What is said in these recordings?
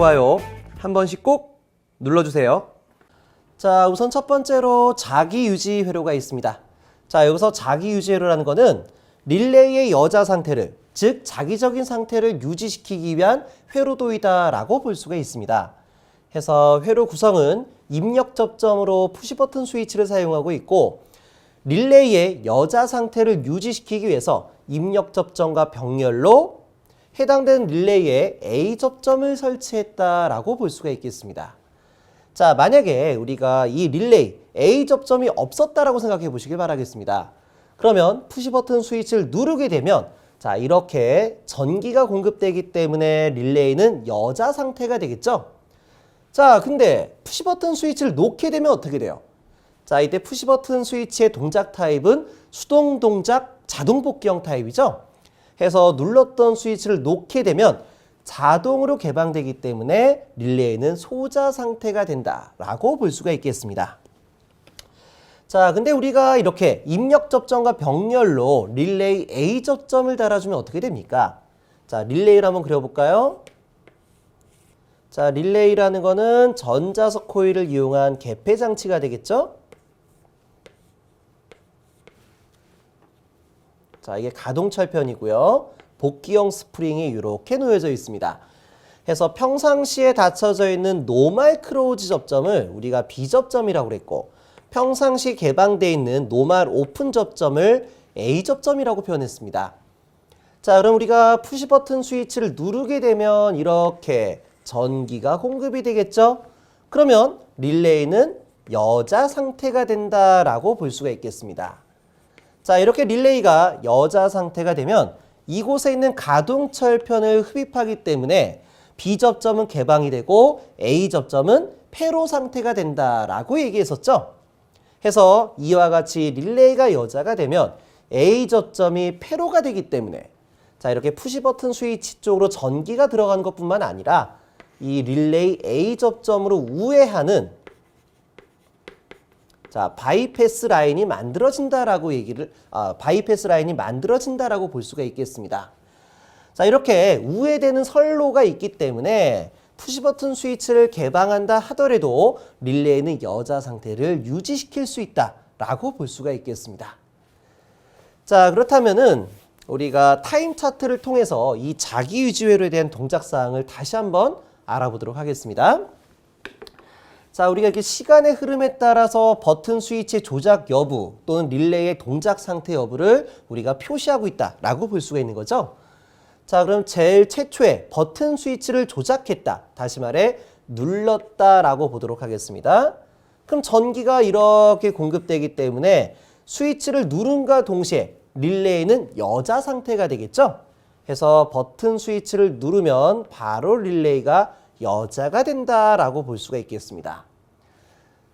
좋아요 한 번씩 꼭 눌러주세요. 자, 우선 첫 번째로 자기 유지 회로가 있습니다. 자, 여기서 자기 유지 회로라는 거는 릴레이의 여자 상태를 즉 자기적인 상태를 유지시키기 위한 회로도이다라고 볼 수가 있습니다. 해서 회로 구성은 입력 접점으로 푸시 버튼 스위치를 사용하고 있고 릴레이의 여자 상태를 유지시키기 위해서 입력 접점과 병렬로 해당되는 릴레이에 A 접점을 설치했다라고 볼 수가 있겠습니다. 자, 만약에 우리가 이 릴레이 A 접점이 없었다라고 생각해 보시길 바라겠습니다. 그러면 푸시 버튼 스위치를 누르게 되면 자, 이렇게 전기가 공급되기 때문에 릴레이는 여자 상태가 되겠죠? 자, 근데 푸시 버튼 스위치를 놓게 되면 어떻게 돼요? 자, 이때 푸시 버튼 스위치의 동작 타입은 수동 동작 자동 복귀형 타입이죠. 해서 눌렀던 스위치를 놓게 되면 자동으로 개방되기 때문에 릴레이는 소자 상태가 된다라고 볼 수가 있겠습니다. 자, 근데 우리가 이렇게 입력 접점과 병렬로 릴레이 A 접점을 달아주면 어떻게 됩니까? 자, 릴레이를 한번 그려볼까요? 자, 릴레이라는 거는 전자석 코일을 이용한 개폐 장치가 되겠죠? 자, 이게 가동철 편이고요. 복귀형 스프링이 이렇게 놓여져 있습니다. 해서 평상시에 닫혀져 있는 노말 크로즈 접점을 우리가 B접점이라고 그랬고 평상시 개방되어 있는 노말 오픈 접점을 A 접점이라고 표현했습니다. 자, 그럼 우리가 푸시 버튼 스위치를 누르게 되면 이렇게 전기가 공급이 되겠죠? 그러면 릴레이는 여자 상태가 된다라고 볼 수가 있겠습니다. 자, 이렇게 릴레이가 여자 상태가 되면 이곳에 있는 가동철 편을 흡입하기 때문에 B 접점은 개방이 되고 A 접점은 폐로 상태가 된다라고 얘기했었죠. 해서 이와 같이 릴레이가 여자가 되면 A 접점이 폐로가 되기 때문에 자, 이렇게 푸시 버튼 스위치 쪽으로 전기가 들어가는 것뿐만 아니라 이 릴레이 A 접점으로 우회하는 자, 바이패스 라인이 만들어진다라고 얘기를 아, 바이패스 라인이 만들어진다라고 볼 수가 있겠습니다. 자, 이렇게 우회되는 선로가 있기 때문에 푸시 버튼 스위치를 개방한다 하더라도 릴레이는 여자 상태를 유지시킬 수 있다라고 볼 수가 있겠습니다. 자, 그렇다면은 우리가 타임 차트를 통해서 이 자기 유지 회로에 대한 동작 사항을 다시 한번 알아보도록 하겠습니다. 자, 우리가 이렇게 시간의 흐름에 따라서 버튼 스위치의 조작 여부 또는 릴레이의 동작 상태 여부를 우리가 표시하고 있다라고 볼 수가 있는 거죠. 자, 그럼 제일 최초에 버튼 스위치를 조작했다. 다시 말해 눌렀다라고 보도록 하겠습니다. 그럼 전기가 이렇게 공급되기 때문에 스위치를 누른과 동시에 릴레이는 여자 상태가 되겠죠. 해서 버튼 스위치를 누르면 바로 릴레이가 여자가 된다라고 볼 수가 있겠습니다.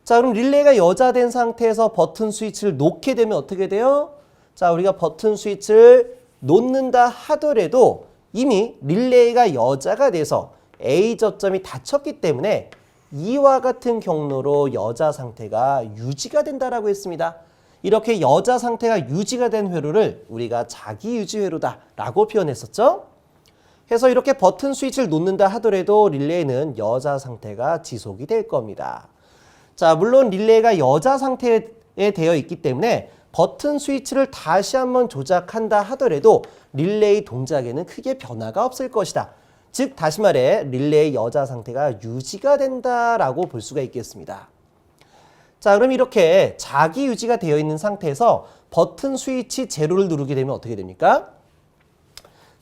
자, 그럼 릴레이가 여자 된 상태에서 버튼 스위치를 놓게 되면 어떻게 돼요? 자, 우리가 버튼 스위치를 놓는다 하더라도 이미 릴레이가 여자가 돼서 A 저점이 닫혔기 때문에 이와 같은 경로로 여자 상태가 유지가 된다라고 했습니다. 이렇게 여자 상태가 유지가 된 회로를 우리가 자기 유지 회로다라고 표현했었죠. 해서 이렇게 버튼 스위치를 놓는다 하더라도 릴레이는 여자 상태가 지속이 될 겁니다. 자, 물론 릴레이가 여자 상태에 되어 있기 때문에 버튼 스위치를 다시 한번 조작한다 하더라도 릴레이 동작에는 크게 변화가 없을 것이다. 즉, 다시 말해 릴레이 여자 상태가 유지가 된다라고 볼 수가 있겠습니다. 자, 그럼 이렇게 자기 유지가 되어 있는 상태에서 버튼 스위치 제로를 누르게 되면 어떻게 됩니까?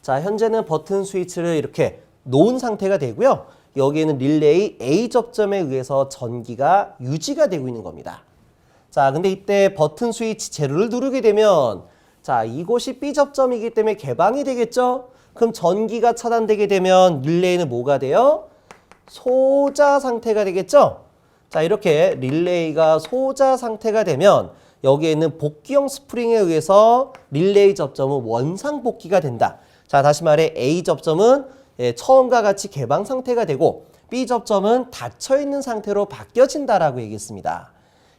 자, 현재는 버튼 스위치를 이렇게 놓은 상태가 되고요. 여기에는 릴레이 A 접점에 의해서 전기가 유지가 되고 있는 겁니다. 자, 근데 이때 버튼 스위치 제로를 누르게 되면 자, 이곳이 B 접점이기 때문에 개방이 되겠죠? 그럼 전기가 차단되게 되면 릴레이는 뭐가 돼요? 소자 상태가 되겠죠? 자, 이렇게 릴레이가 소자 상태가 되면 여기에 있는 복귀형 스프링에 의해서 릴레이 접점은 원상 복귀가 된다. 자, 다시 말해 A 접점은 예, 처음과 같이 개방 상태가 되고 B 접점은 닫혀 있는 상태로 바뀌어진다라고 얘기했습니다.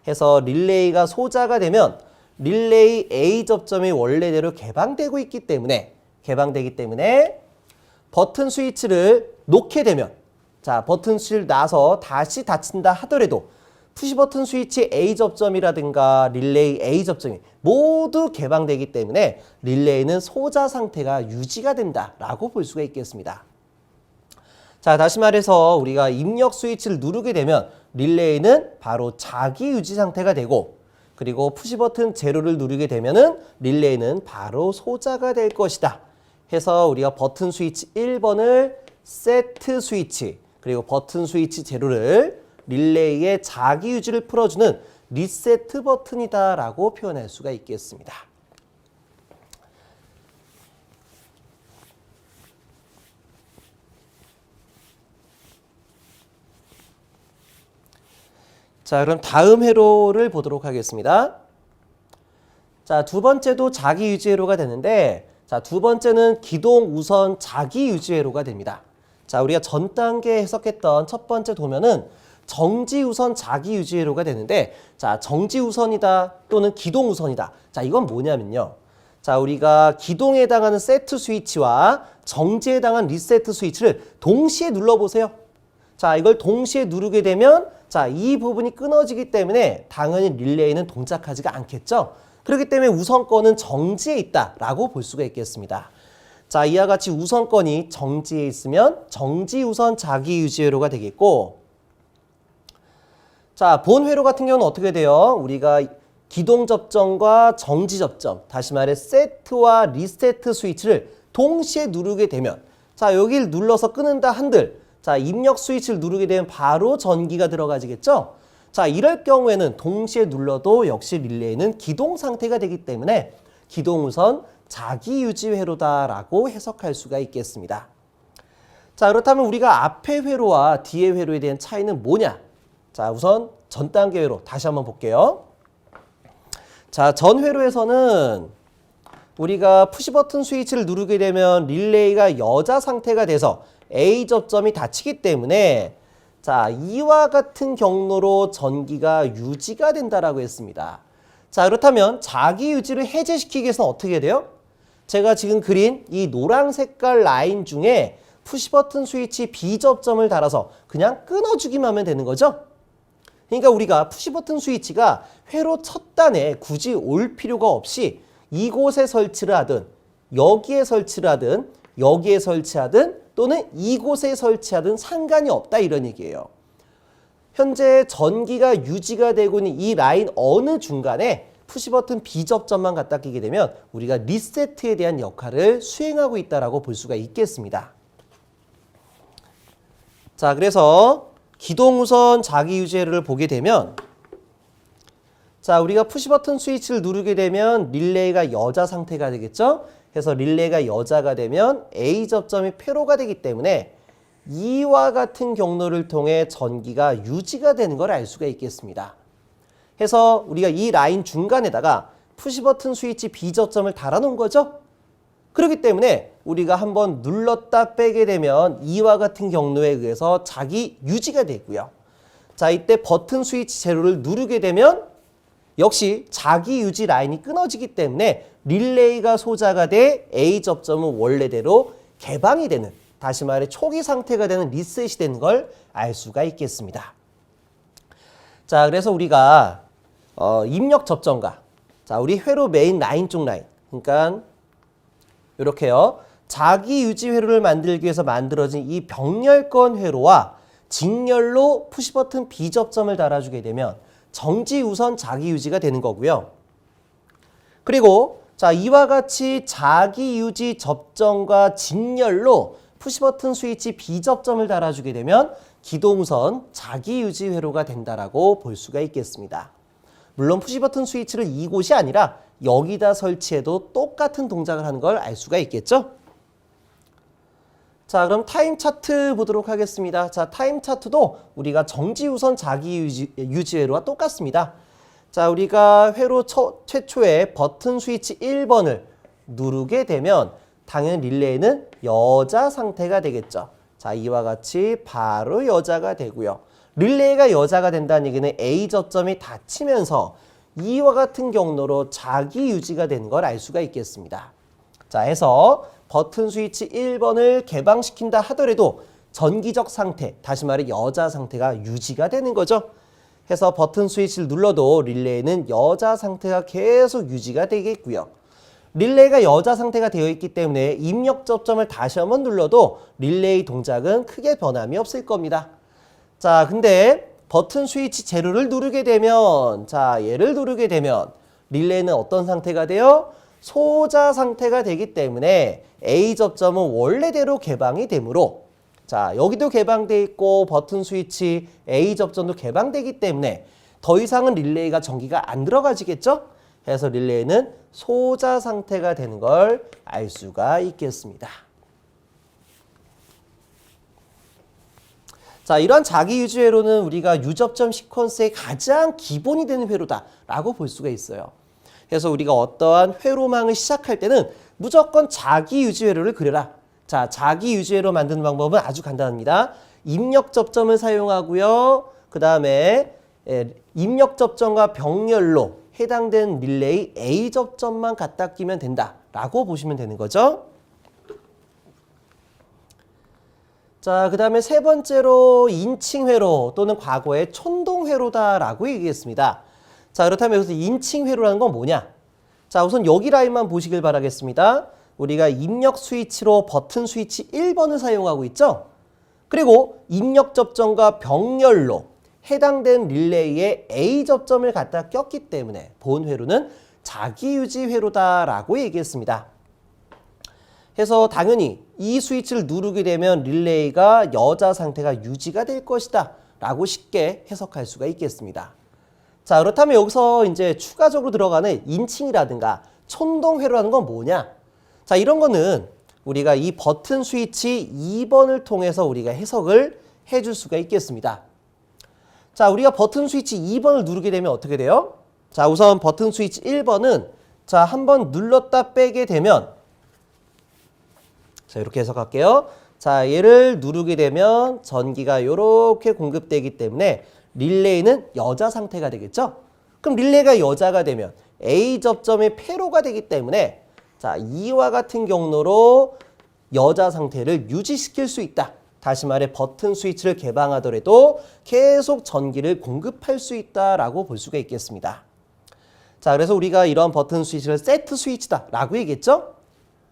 해서 릴레이가 소자가 되면 릴레이 A 접점이 원래대로 개방되고 있기 때문에 개방되기 때문에 버튼 스위치를 놓게 되면 자 버튼 스위치를 놔서 다시 닫힌다 하더라도 푸시 버튼 스위치 A 접점이라든가 릴레이 A 접점이 모두 개방되기 때문에 릴레이는 소자 상태가 유지가 된다라고 볼 수가 있겠습니다. 자, 다시 말해서 우리가 입력 스위치를 누르게 되면 릴레이는 바로 자기 유지 상태가 되고 그리고 푸시 버튼 제로를 누르게 되면 은 릴레이는 바로 소자가 될 것이다. 해서 우리가 버튼 스위치 1번을 세트 스위치 그리고 버튼 스위치 제로를 릴레이의 자기 유지를 풀어주는 리세트 버튼이다라고 표현할 수가 있겠습니다. 자, 그럼 다음 회로를 보도록 하겠습니다. 자, 두 번째도 자기 유지 회로가 되는데 자, 두 번째는 기동 우선 자기 유지 회로가 됩니다. 자, 우리가 전 단계에 해석했던 첫 번째 도면은 정지 우선 자기 유지 회로가 되는데 자, 정지 우선이다 또는 기동 우선이다. 자, 이건 뭐냐면요. 자, 우리가 기동에 해당하는 세트 스위치와 정지에 해당하는 리세트 스위치를 동시에 눌러 보세요. 자, 이걸 동시에 누르게 되면 자, 이 부분이 끊어지기 때문에 당연히 릴레이는 동작하지가 않겠죠. 그렇기 때문에 우선권은 정지에 있다라고 볼 수가 있겠습니다. 자, 이와 같이 우선권이 정지에 있으면 정지 우선 자기 유지 회로가 되겠고 자, 본 회로 같은 경우는 어떻게 돼요? 우리가 기동 접점과 정지 접점, 다시 말해 세트와 리세트 스위치를 동시에 누르게 되면 자, 여기를 눌러서 끄는다 한들 자, 입력 스위치를 누르게 되면 바로 전기가 들어가지겠죠? 자, 이럴 경우에는 동시에 눌러도 역시 릴레이는 기동 상태가 되기 때문에 기동 우선 자기 유지 회로다라고 해석할 수가 있겠습니다. 자, 그렇다면 우리가 앞의 회로와 뒤의 회로에 대한 차이는 뭐냐? 자, 우선 전 단계 회로 다시 한번 볼게요. 자, 전 회로에서는 우리가 푸시 버튼 스위치를 누르게 되면 릴레이가 여자 상태가 돼서 A 접점이 닫히기 때문에 자, 이와 같은 경로로 전기가 유지가 된다라고 했습니다. 자, 그렇다면 자기 유지를 해제시키기 위해서는 어떻게 돼요? 제가 지금 그린 이 노란 색깔 라인 중에 푸시 버튼 스위치 B 접점을 달아서 그냥 끊어주기만 하면 되는 거죠. 그러니까 우리가 푸시 버튼 스위치가 회로 첫 단에 굳이 올 필요가 없이 이곳에 설치를 하든 여기에 설치를 하든 여기에 설치하든 또는 이곳에 설치하든 상관이 없다 이런 얘기예요. 현재 전기가 유지가 되고 있는 이 라인 어느 중간에 푸시 버튼 B 접점만 갖다 끼게 되면 우리가 리세트에 대한 역할을 수행하고 있다라고 볼 수가 있겠습니다. 자, 그래서 기동 우선 자기 유지를 보게 되면 자, 우리가 푸시 버튼 스위치를 누르게 되면 릴레이가 여자 상태가 되겠죠? 그래서 릴레이가 여자가 되면 A 접점이 폐로가 되기 때문에 이와 같은 경로를 통해 전기가 유지가 되는 걸 알 수가 있겠습니다. 해서 우리가 이 라인 중간에다가 푸시 버튼 스위치 B 접점을 달아놓은 거죠. 그렇기 때문에 우리가 한번 눌렀다 빼게 되면 이와 같은 경로에 의해서 자기 유지가 되고요. 자, 이때 버튼 스위치 제로를 누르게 되면 역시 자기 유지 라인이 끊어지기 때문에 릴레이가 소자가 돼 A 접점은 원래대로 개방이 되는 다시 말해 초기 상태가 되는 리셋이 되는 걸 알 수가 있겠습니다. 자, 그래서 우리가 어, 입력 접점과 자, 우리 회로 메인 라인 쪽 라인. 그러니까 이렇게요. 자기 유지 회로를 만들기 위해서 만들어진 이 병렬권 회로와 직렬로 푸시 버튼 B 접점을 달아주게 되면 정지 우선 자기 유지가 되는 거고요. 그리고 자 이와 같이 자기 유지 접점과 직렬로 푸시 버튼 스위치 B 접점을 달아주게 되면 기동 우선 자기 유지 회로가 된다라고 볼 수가 있겠습니다. 물론 푸시 버튼 스위치를 이곳이 아니라 여기다 설치해도 똑같은 동작을 하는 걸 알 수가 있겠죠? 자, 그럼 타임 차트 보도록 하겠습니다. 자, 타임 차트도 우리가 정지 우선 자기 유지, 유지 회로와 똑같습니다. 자, 우리가 회로 처, 최초에 버튼 스위치 1번을 누르게 되면 당연히 릴레이는 여자 상태가 되겠죠. 자, 이와 같이 바로 여자가 되고요. 릴레이가 여자가 된다는 얘기는 A 저점이 닫히면서 이와 같은 경로로 자기 유지가 되는 걸 알 수가 있겠습니다. 자, 해서 버튼 스위치 1번을 개방시킨다 하더라도 전기적 상태, 다시 말해 여자 상태가 유지가 되는 거죠. 해서 버튼 스위치를 눌러도 릴레이는 여자 상태가 계속 유지가 되겠고요. 릴레이가 여자 상태가 되어 있기 때문에 입력 접점을 다시 한번 눌러도 릴레이 동작은 크게 변함이 없을 겁니다. 자, 근데 버튼 스위치 제로를 누르게 되면 자, 얘를 누르게 되면 릴레이는 어떤 상태가 돼요? 소자 상태가 되기 때문에 A 접점은 원래대로 개방이 되므로 자, 여기도 개방돼 있고 버튼 스위치 A 접점도 개방되기 때문에 더 이상은 릴레이가 전기가 안 들어가지겠죠? 해서 릴레이는 소자 상태가 되는 걸 알 수가 있겠습니다. 자, 이런 자기 유지 회로는 우리가 유접점 시퀀스의 가장 기본이 되는 회로다라고 볼 수가 있어요. 그래서 우리가 어떠한 회로망을 시작할 때는 무조건 자기 유지 회로를 그려라. 자, 자기 유지 회로 만드는 방법은 아주 간단합니다. 입력 접점을 사용하고요. 그 다음에 입력 접점과 병렬로 해당된 릴레이 A 접점만 갖다 끼면 된다라고 보시면 되는 거죠. 자, 그 다음에 세 번째로 인칭회로 또는 과거의 촌동회로다라고 얘기했습니다. 자, 그렇다면 여기서 인칭회로라는 건 뭐냐? 자, 우선 여기 라인만 보시길 바라겠습니다. 우리가 입력 스위치로 버튼 스위치 1번을 사용하고 있죠? 그리고 입력 접점과 병렬로 해당된 릴레이에 A 접점을 갖다 꼈기 때문에 본 회로는 자기 유지 회로다라고 얘기했습니다. 해서 당연히 이 스위치를 누르게 되면 릴레이가 여자 상태가 유지가 될 것이다 라고 쉽게 해석할 수가 있겠습니다. 자 그렇다면 여기서 이제 추가적으로 들어가는 인칭이라든가 촌동회로라는 건 뭐냐? 자 이런 거는 우리가 이 버튼 스위치 2번을 통해서 우리가 해석을 해줄 수가 있겠습니다. 자 우리가 버튼 스위치 2번을 누르게 되면 어떻게 돼요? 자 우선 버튼 스위치 1번은 자 한 번 눌렀다 빼게 되면 자, 이렇게 해석할게요. 자, 얘를 누르게 되면 전기가 이렇게 공급되기 때문에 릴레이는 여자 상태가 되겠죠? 그럼 릴레이가 여자가 되면 A 접점이 폐로가 되기 때문에 자, 이와 같은 경로로 여자 상태를 유지시킬 수 있다. 다시 말해 버튼 스위치를 개방하더라도 계속 전기를 공급할 수 있다라고 볼 수가 있겠습니다. 자, 그래서 우리가 이런 버튼 스위치를 세트 스위치다라고 얘기했죠?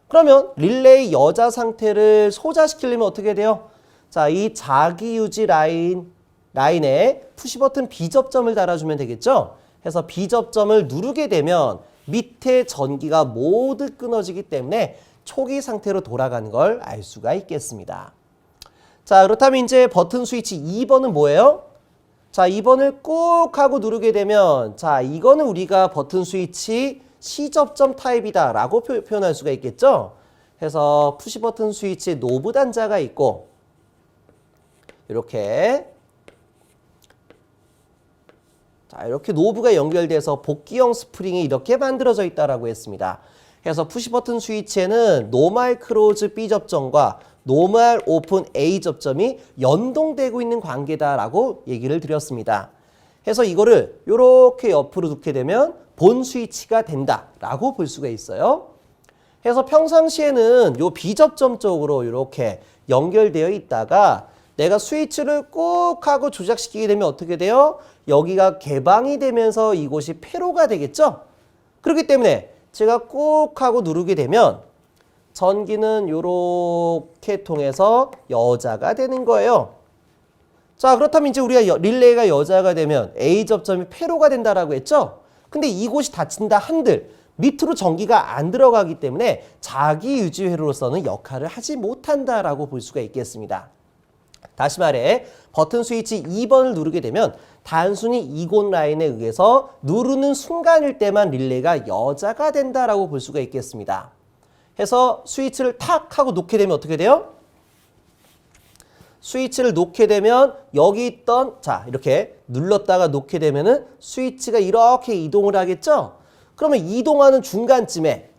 그러면 릴레이 여자 상태를 소자시키려면 어떻게 돼요? 자, 이 자기 유지 라인 라인에 푸시 버튼 B 접점을 달아주면 되겠죠? 해서 B 접점을 누르게 되면 밑에 전기가 모두 끊어지기 때문에 초기 상태로 돌아가는 걸알 수가 있겠습니다. 자, 그렇다면 이제 버튼 스위치 2번은 뭐예요? 자, 2번을 꾹 하고 누르게 되면 자, 이거는 우리가 버튼 스위치 시접점 타입이다라고 표현할 수가 있겠죠. 해서 푸시 버튼 스위치 노브 단자가 있고 이렇게 자 이렇게 노브가 연결돼서 복귀형 스프링이 이렇게 만들어져 있다라고 했습니다. 그래서 푸시 버튼 스위치에는 노멀 크로즈 B 접점과 노멀 오픈 A 접점이 연동되고 있는 관계다라고 얘기를 드렸습니다. 해서 이거를 이렇게 옆으로 두게 되면 본 스위치가 된다라고 볼 수가 있어요. 그래서 평상시에는 요 비접점 쪽으로 이렇게 연결되어 있다가 내가 스위치를 꾹 하고 조작시키게 되면 어떻게 돼요? 여기가 개방이 되면서 이곳이 폐로가 되겠죠? 그렇기 때문에 제가 꾹 하고 누르게 되면 전기는 이렇게 통해서 여자가 되는 거예요. 자 그렇다면 이제 우리가 릴레이가 여자가 되면 A 접점이 폐로가 된다라고 했죠? 근데 이곳이 닫힌다 한들 밑으로 전기가 안 들어가기 때문에 자기 유지 회로로서는 역할을 하지 못한다라고 볼 수가 있겠습니다. 다시 말해 버튼 스위치 2번을 누르게 되면 단순히 이곳 라인에 의해서 누르는 순간일 때만 릴레이가 여자가 된다라고 볼 수가 있겠습니다. 해서 스위치를 탁 하고 놓게 되면 어떻게 돼요? 스위치를 놓게 되면 여기 있던 자 이렇게 눌렀다가 놓게 되면은 스위치가 이렇게 이동을 하겠죠. 그러면 이동하는 중간쯤에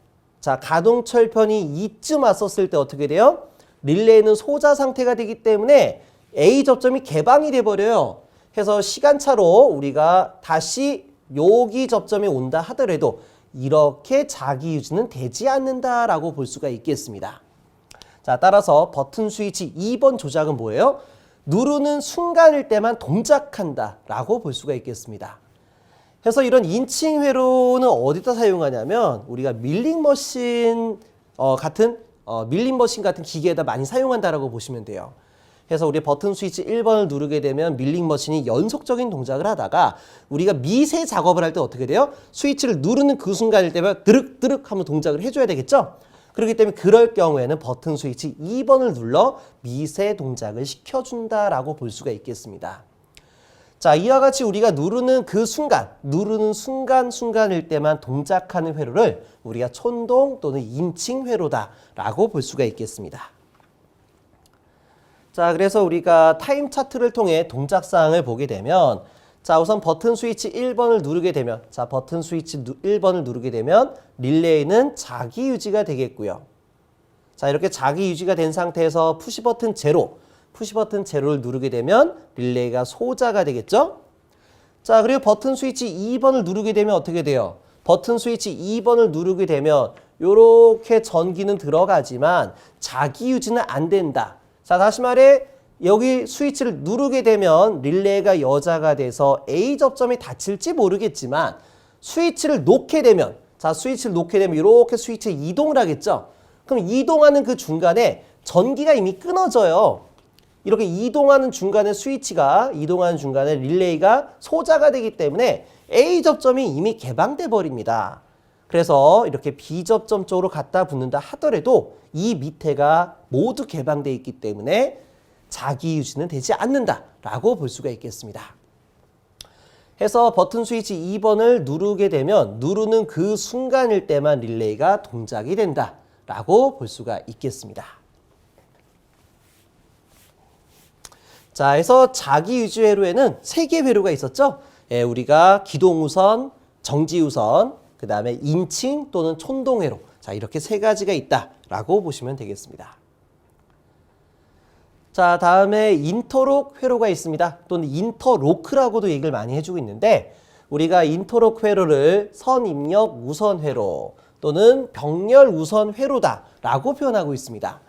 자 가동철 편이 이쯤 왔었을 때 어떻게 돼요? 릴레이는 소자 상태가 되기 때문에 A 접점이 개방이 돼 버려요. 해서 시간차로 우리가 다시 여기 접점이 온다 하더라도 이렇게 자기 유지는 되지 않는다라고 볼 수가 있겠습니다. 자, 따라서 버튼 스위치 2번 조작은 뭐예요? 누르는 순간일 때만 동작한다 라고 볼 수가 있겠습니다. 그래서 이런 인칭 회로는 어디다 사용하냐면 우리가 밀링 머신 어, 같은 어, 밀링 머신 같은 기계에다 많이 사용한다라고 보시면 돼요. 그래서 우리 버튼 스위치 1번을 누르게 되면 밀링 머신이 연속적인 동작을 하다가 우리가 미세 작업을 할 때 어떻게 돼요? 스위치를 누르는 그 순간일 때면 드륵드륵 하면 동작을 해줘야 되겠죠? 그렇기 때문에 그럴 경우에는 버튼 스위치 2번을 눌러 미세 동작을 시켜준다라고 볼 수가 있겠습니다. 자, 이와 같이 우리가 누르는 그 순간, 누르는 순간순간일 때만 동작하는 회로를 우리가 촌동 또는 인칭 회로다라고 볼 수가 있겠습니다. 자, 그래서 우리가 타임 차트를 통해 동작 사항을 보게 되면 자, 우선 버튼 스위치 1번을 누르게 되면 자, 버튼 스위치 1번을 누르게 되면 릴레이는 자기 유지가 되겠고요. 자, 이렇게 자기 유지가 된 상태에서 푸시 버튼 제로, 푸시 버튼 제로를 누르게 되면 릴레이가 소자가 되겠죠? 자, 그리고 버튼 스위치 2번을 누르게 되면 어떻게 돼요? 버튼 스위치 2번을 누르게 되면 이렇게 전기는 들어가지만 자기 유지는 안 된다. 자, 다시 말해 여기 스위치를 누르게 되면 릴레이가 여자가 돼서 A 접점이 닫힐지 모르겠지만 스위치를 놓게 되면 자, 스위치를 놓게 되면 이렇게 스위치 이동을 하겠죠. 그럼 이동하는 그 중간에 전기가 이미 끊어져요. 이렇게 이동하는 중간에 스위치가 이동하는 중간에 릴레이가 소자가 되기 때문에 A 접점이 이미 개방돼 버립니다. 그래서 이렇게 B 접점 쪽으로 갖다 붙는다 하더라도 이 밑에가 모두 개방돼 있기 때문에 자기 유지는 되지 않는다라고 볼 수가 있겠습니다. 해서 버튼 스위치 2번을 누르게 되면 누르는 그 순간일 때만 릴레이가 동작이 된다라고 볼 수가 있겠습니다. 자, 해서 자기 유지 회로에는 세 개의 회로가 있었죠. 예, 우리가 기동 우선, 정지 우선, 그 다음에 인칭 또는 촌동 회로. 자, 이렇게 세 가지가 있다라고 보시면 되겠습니다. 자, 다음에 인터록 회로가 있습니다. 또는 인터로크라고도 얘기를 많이 해주고 있는데 우리가 인터록 회로를 선입력 우선 회로 또는 병렬 우선 회로다라고 표현하고 있습니다.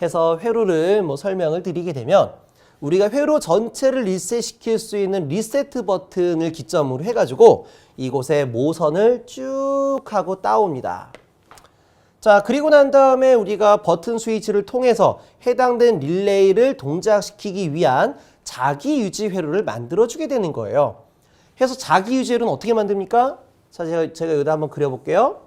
해서 회로를 뭐 설명을 드리게 되면 우리가 회로 전체를 리셋시킬 수 있는 리세트 버튼을 기점으로 해가지고 이곳에 모선을 쭉 하고 따옵니다. 자, 그리고 난 다음에 우리가 버튼 스위치를 통해서 해당된 릴레이를 동작시키기 위한 자기 유지 회로를 만들어주게 되는 거예요. 그래서 자기 유지 회로는 어떻게 만듭니까? 자, 제가, 제가 여기다 한번 그려볼게요.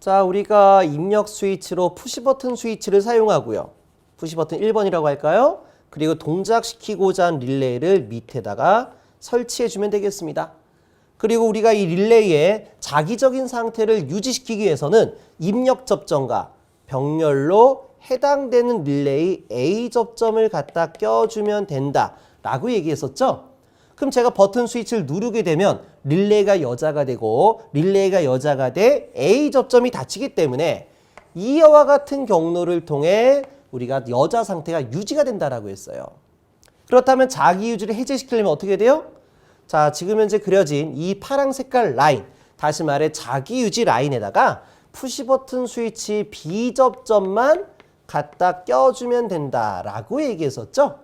자, 우리가 입력 스위치로 푸시 버튼 스위치를 사용하고요. 푸시 버튼 1번이라고 할까요? 그리고 동작시키고자 한 릴레이를 밑에다가 설치해 주면 되겠습니다. 그리고 우리가 이 릴레이의 자기적인 상태를 유지시키기 위해서는 입력 접점과 병렬로 해당되는 릴레이 A 접점을 갖다 껴주면 된다 라고 얘기했었죠. 그럼 제가 버튼 스위치를 누르게 되면 릴레이가 여자가 되고 릴레이가 여자가 돼 A 접점이 닫히기 때문에 이와 같은 경로를 통해 우리가 여자 상태가 유지가 된다라고 했어요. 그렇다면 자기 유지를 해제시키려면 어떻게 돼요? 자, 지금 현재 그려진 이 파랑 색깔 라인, 다시 말해 자기 유지 라인에다가 푸시 버튼 스위치 B 접점만 갖다 껴주면 된다라고 얘기했었죠.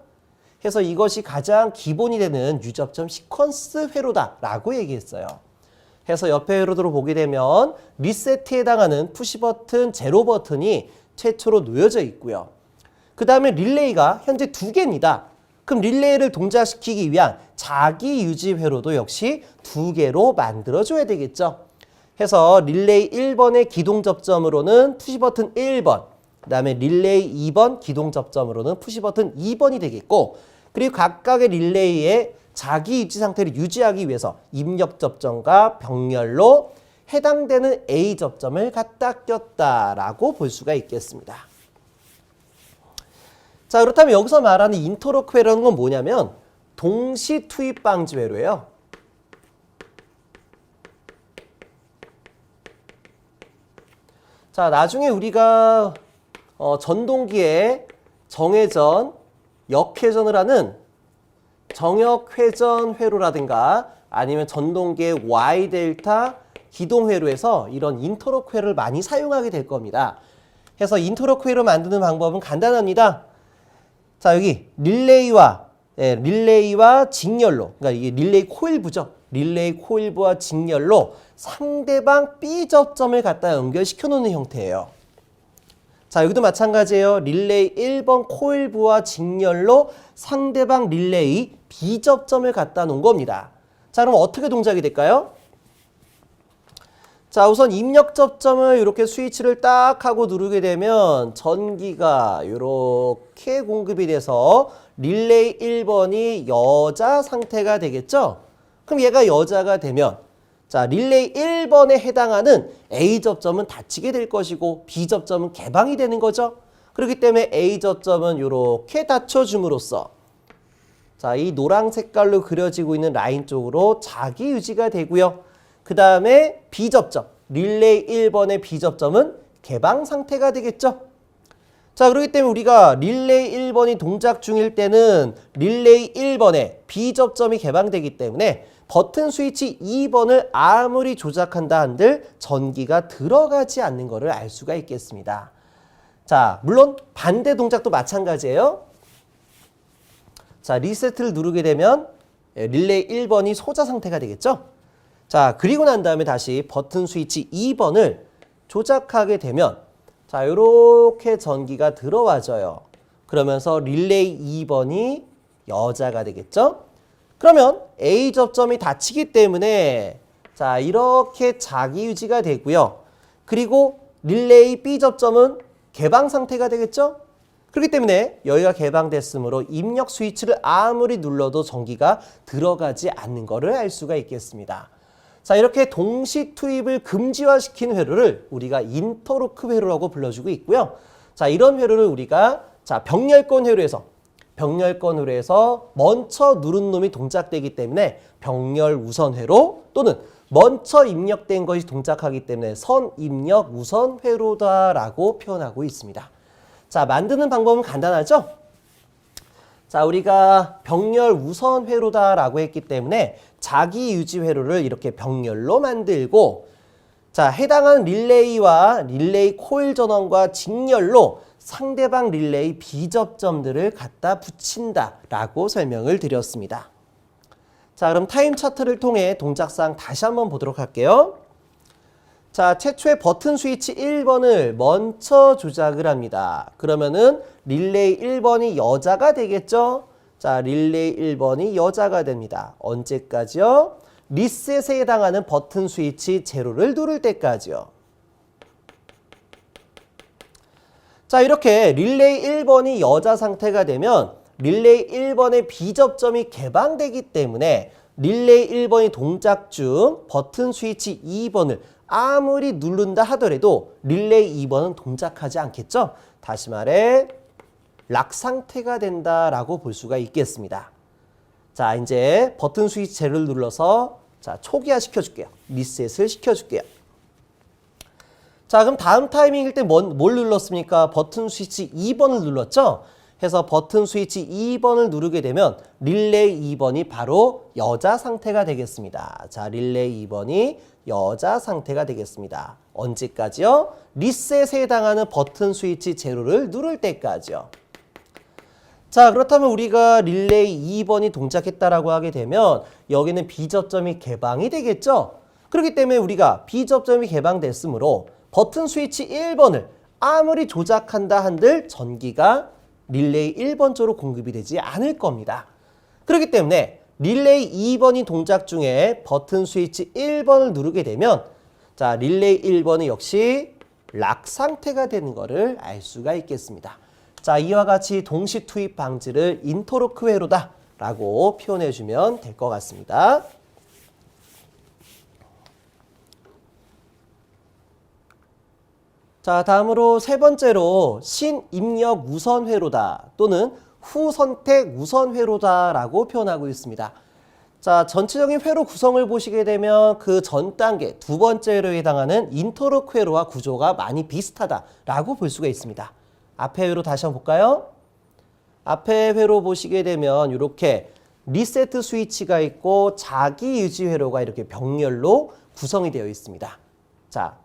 그래서 이것이 가장 기본이 되는 유접점 시퀀스 회로다라고 얘기했어요. 해서 옆에 회로들을 보게 되면 리세트에 해당하는 푸시 버튼 제로 버튼이 최초로 놓여져 있고요. 그 다음에 릴레이가 현재 두 개입니다. 그럼 릴레이를 동작시키기 위한 자기 유지 회로도 역시 두 개로 만들어줘야 되겠죠. 해서 릴레이 1번의 기동 접점으로는 푸시 버튼 1번, 그 다음에 릴레이 2번 기동 접점으로는 푸시 버튼 2번이 되겠고, 그리고 각각의 릴레이의 자기 유지 상태를 유지하기 위해서 입력 접점과 병렬로 해당되는 A 접점을 갖다 꼈다라고 볼 수가 있겠습니다. 자, 그렇다면 여기서 말하는 인터로크 회로는 건 뭐냐면 동시 투입 방지 회로예요. 자, 나중에 우리가 어, 전동기에 정회전, 역회전을 하는 정역회전 회로라든가 아니면 전동기의 Y 델타 기동 회로에서 이런 인터로크 회로를 많이 사용하게 될 겁니다. 해서 인터로크 회로 만드는 방법은 간단합니다. 자, 여기 릴레이와 예, 릴레이와 직렬로 그러니까 이게 릴레이 코일부죠. 릴레이 코일부와 직렬로 상대방 B 접점을 갖다 연결시켜 놓는 형태예요. 자, 여기도 마찬가지예요. 릴레이 1번 코일부와 직렬로 상대방 릴레이 B 접점을 갖다 놓은 겁니다. 자, 그럼 어떻게 동작이 될까요? 자, 우선 입력 접점을 이렇게 스위치를 딱 하고 누르게 되면 전기가 이렇게 공급이 돼서 릴레이 1번이 여자 상태가 되겠죠? 그럼 얘가 여자가 되면 자, 릴레이 1번에 해당하는 A 접점은 닫히게 될 것이고 B 접점은 개방이 되는 거죠. 그렇기 때문에 A 접점은 이렇게 닫혀줌으로써 자, 이 노랑 색깔로 그려지고 있는 라인 쪽으로 자기 유지가 되고요. 그 다음에 B접점, 릴레이 1번의 B접점은 개방 상태가 되겠죠. 자, 그렇기 때문에 우리가 릴레이 1번이 동작 중일 때는 릴레이 1번에 B접점이 개방되기 때문에 버튼 스위치 2번을 아무리 조작한다 한들 전기가 들어가지 않는 것을 알 수가 있겠습니다. 자, 물론 반대 동작도 마찬가지예요. 자, 리세트를 누르게 되면 예, 릴레이 1번이 소자 상태가 되겠죠? 자, 그리고 난 다음에 다시 버튼 스위치 2번을 조작하게 되면 자, 이렇게 전기가 들어와져요. 그러면서 릴레이 2번이 여자가 되겠죠? 그러면 A 접점이 닫히기 때문에 자, 이렇게 자기 유지가 되고요. 그리고 릴레이 B 접점은 개방 상태가 되겠죠? 그렇기 때문에 여기가 개방됐으므로 입력 스위치를 아무리 눌러도 전기가 들어가지 않는 것을 알 수가 있겠습니다. 자, 이렇게 동시 투입을 금지화시킨 회로를 우리가 인터로크 회로라고 불러주고 있고요. 자, 이런 회로를 우리가 자, 병렬권 회로에서 병렬권 회로에서 먼저 누른 놈이 동작되기 때문에 병렬 우선 회로 또는 먼저 입력된 것이 동작하기 때문에 선 입력 우선 회로다라고 표현하고 있습니다. 자, 만드는 방법은 간단하죠? 자, 우리가 병렬 우선 회로다라고 했기 때문에 자기 유지 회로를 이렇게 병렬로 만들고 자, 해당하는 릴레이와 릴레이 코일 전원과 직렬로 상대방 릴레이 비접점들을 갖다 붙인다라고 설명을 드렸습니다. 자, 그럼 타임 차트를 통해 동작상 다시 한번 보도록 할게요. 자, 최초의 버튼 스위치 1번을 먼저 조작을 합니다. 그러면은 릴레이 1번이 여자가 되겠죠? 자, 릴레이 1번이 여자가 됩니다. 언제까지요? 리셋에 해당하는 버튼 스위치 제로를 누를 때까지요. 자, 이렇게 릴레이 1번이 여자 상태가 되면 릴레이 1번의 비접점이 개방되기 때문에 릴레이 1번이 동작 중 버튼 스위치 2번을 아무리 누른다 하더라도 릴레이 2번은 동작하지 않겠죠? 다시 말해 락 상태가 된다라고 볼 수가 있겠습니다. 자, 이제 버튼 스위치 제를 눌러서 자, 초기화 시켜줄게요. 리셋을 시켜줄게요. 자, 그럼 다음 타이밍일 때 뭘 눌렀습니까? 버튼 스위치 2번을 눌렀죠? 해서 버튼 스위치 2번을 누르게 되면 릴레이 2번이 바로 여자 상태가 되겠습니다. 자, 릴레이 2번이 여자 상태가 되겠습니다. 언제까지요? 리셋에 해당하는 버튼 스위치 제로를 누를 때까지요. 자, 그렇다면 우리가 릴레이 2번이 동작했다라고 하게 되면 여기는 B접점이 개방이 되겠죠? 그렇기 때문에 우리가 B접점이 개방됐으므로 버튼 스위치 1번을 아무리 조작한다 한들 전기가 릴레이 1번 쪽으로 공급이 되지 않을 겁니다. 그렇기 때문에 릴레이 2번이 동작 중에 버튼 스위치 1번을 누르게 되면 자 릴레이 1번은 역시 락 상태가 되는 것을 알 수가 있겠습니다. 자 이와 같이 동시 투입 방지를 인터로크 회로다 라고 표현해 주면 될 것 같습니다. 자, 다음으로 세 번째로 신입력 우선 회로다 또는 후 선택 우선 회로다라고 표현하고 있습니다. 자, 전체적인 회로 구성을 보시게 되면 그 전 단계 두 번째 회로에 해당하는 인터로크 회로와 구조가 많이 비슷하다라고 볼 수가 있습니다. 앞에 회로 다시 한번 볼까요? 앞에 회로 보시게 되면 이렇게 리세트 스위치가 있고 자기 유지 회로가 이렇게 병렬로 구성이 되어 있습니다. 자,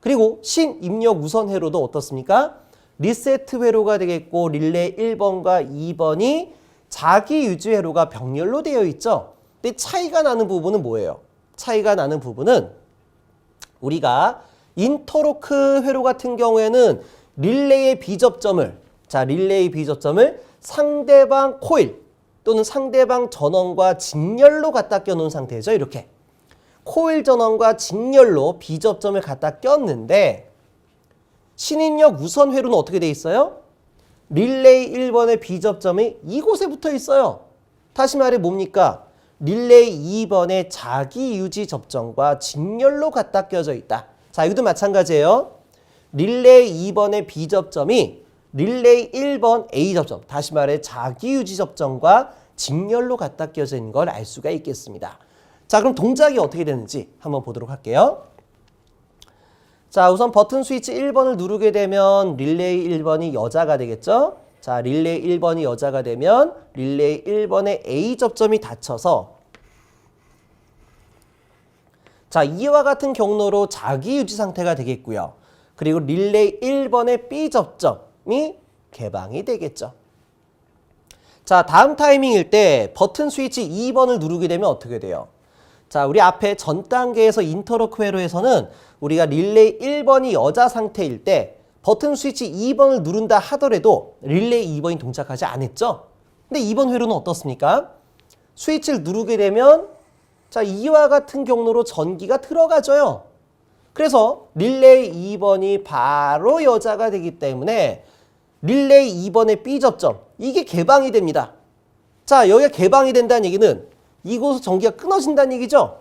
그리고 신입력 우선 회로도 어떻습니까? 리세트 회로가 되겠고 릴레이 1번과 2번이 자기 유지 회로가 병렬로 되어 있죠. 근데 차이가 나는 부분은 뭐예요? 차이가 나는 부분은 우리가 인터로크 회로 같은 경우에는 릴레이의 비접점을 자 릴레이 비접점을 상대방 코일 또는 상대방 전원과 직렬로 갖다 껴놓은 상태죠. 이렇게 코일 전원과 직렬로 비접점을 갖다 꼈는데 신입력 우선 회로는 어떻게 돼 있어요? 릴레이 1번의 비접점이 이곳에 붙어 있어요. 다시 말해 뭡니까? 릴레이 2번의 자기 유지 접점과 직렬로 갖다 껴져 있다. 자, 여기도 마찬가지예요. 릴레이 2번의 비접점이 릴레이 1번 A 접점, 다시 말해 자기 유지 접점과 직렬로 갖다 껴져 있는 걸 알 수가 있겠습니다. 자, 그럼 동작이 어떻게 되는지 한번 보도록 할게요. 자, 우선 버튼 스위치 1번을 누르게 되면 릴레이 1번이 여자가 되겠죠? 자, 릴레이 1번이 여자가 되면 릴레이 1번의 A 접점이 닫혀서 자, 이와 같은 경로로 자기 유지 상태가 되겠고요. 그리고 릴레이 1번의 B 접점이 개방이 되겠죠. 자, 다음 타이밍일 때 버튼 스위치 2번을 누르게 되면 어떻게 돼요? 자, 우리 앞에 전 단계에서 인터로크 회로에서는 우리가 릴레이 1번이 여자 상태일 때 버튼 스위치 2번을 누른다 하더라도 릴레이 2번이 동작하지 않았죠? 근데 이번 회로는 어떻습니까? 스위치를 누르게 되면 자, 이와 같은 경로로 전기가 들어가져요. 그래서 릴레이 2번이 바로 여자가 되기 때문에 릴레이 2번의 B 접점 이게 개방이 됩니다. 자, 여기가 개방이 된다는 얘기는 이곳에서 전기가 끊어진다는 얘기죠.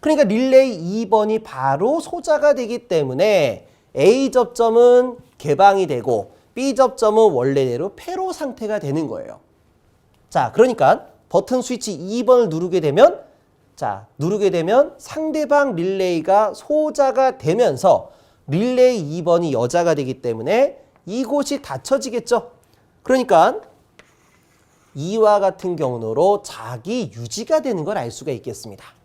그러니까 릴레이 2번이 바로 소자가 되기 때문에 A 접점은 개방이 되고 B 접점은 원래대로 폐로 상태가 되는 거예요. 자, 그러니까 버튼 스위치 2번을 누르게 되면 자, 누르게 되면 상대방 릴레이가 소자가 되면서 릴레이 2번이 여자가 되기 때문에 이곳이 닫혀지겠죠. 그러니까 이와 같은 경로로 자기 유지가 되는 걸 알 수가 있겠습니다.